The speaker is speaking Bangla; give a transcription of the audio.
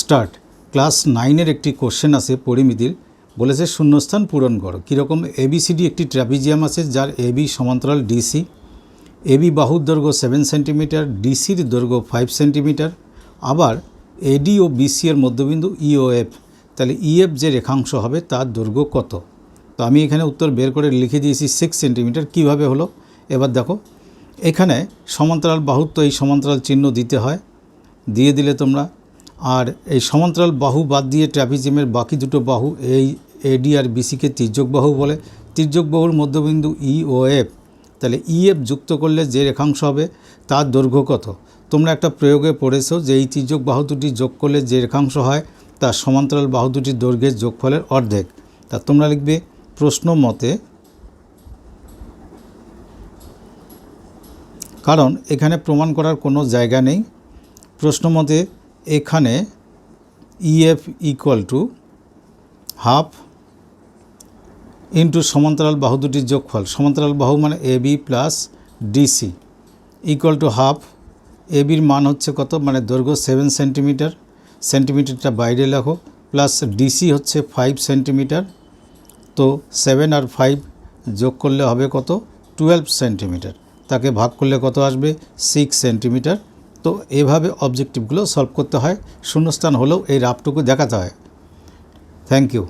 স্টার্ট। ক্লাস নাইনের একটি কোশ্চেন আছে পরিমিতির। বলেছে, শূন্যস্থান পূরণ করো। কীরকম? এবিসিডি একটি ট্র্যাপিজিয়াম আছে যার এবি সমান্তরাল ডিসি এবি বাহুর দৈর্ঘ্য সেভেন সেন্টিমিটার ডিসির দৈর্ঘ্য ফাইভ সেন্টিমিটার আবার এডি ও বিসি এর মধ্যবিন্দু ইওএফ তাহলে ইএফ যে রেখাংশ হবে তার দৈর্ঘ্য কত? তো আমি এখানে উত্তর বের করে লিখে দিয়েছি সিক্স সেন্টিমিটার কীভাবে হলো? এবার দেখো, এখানে সমান্তরাল বাহুর তো এই সমান্তরাল চিহ্ন দিতে হয়। দিয়ে দিলে তোমরা আর এই সমান্তরাল বাহু বাদ দিয়ে ট্র্যাপিজিয়ামের বাকি দুটো বাহু, এই এডি আর বিসিকে তির্যক বাহু বলে। তির্যক বাহুর মধ্যবিন্দু ই ও এফ তাহলে ইএফ যুক্ত করলে যে রেখাংশ হবে, তার দৈর্ঘ্য কত? তোমরা একটা প্রয়োগে পড়েছো যে এই তির্যক বাহু দুটি যোগ করলে যে রেখাংশ হয়, তার সমান্তরাল বাহু দুটির দৈর্ঘ্যের যোগফলের অর্ধেক। তা তোমরা লিখবে প্রশ্ন মতে, কারণ এখানে প্রমাণ করার কোনো জায়গা নেই। প্রশ্ন মতে এখানে EF equal to half into সমান্তরাল বাহু দুটির যোগফল। সমান্তরাল বাহু মানে A B plus DC equal to half A বির মান হচ্ছে কত? মানে দৈর্ঘ্য সেভেন সেন্টিমিটার সেন্টিমিটারটা বাইরে লেখো। প্লাস ডিসি হচ্ছে ফাইভ সেন্টিমিটার তো সেভেন আর ফাইভ যোগ করলে হবে কত? টুয়েলভ সেন্টিমিটার তাকে ভাগ করলে কত আসবে? সিক্স সেন্টিমিটার তো এভাবে অবজেক্টিভগুলো সলভ করতে হয়। শূন্যস্থান হলেও এই রাফটুকু দেখাতে হয়। Thank you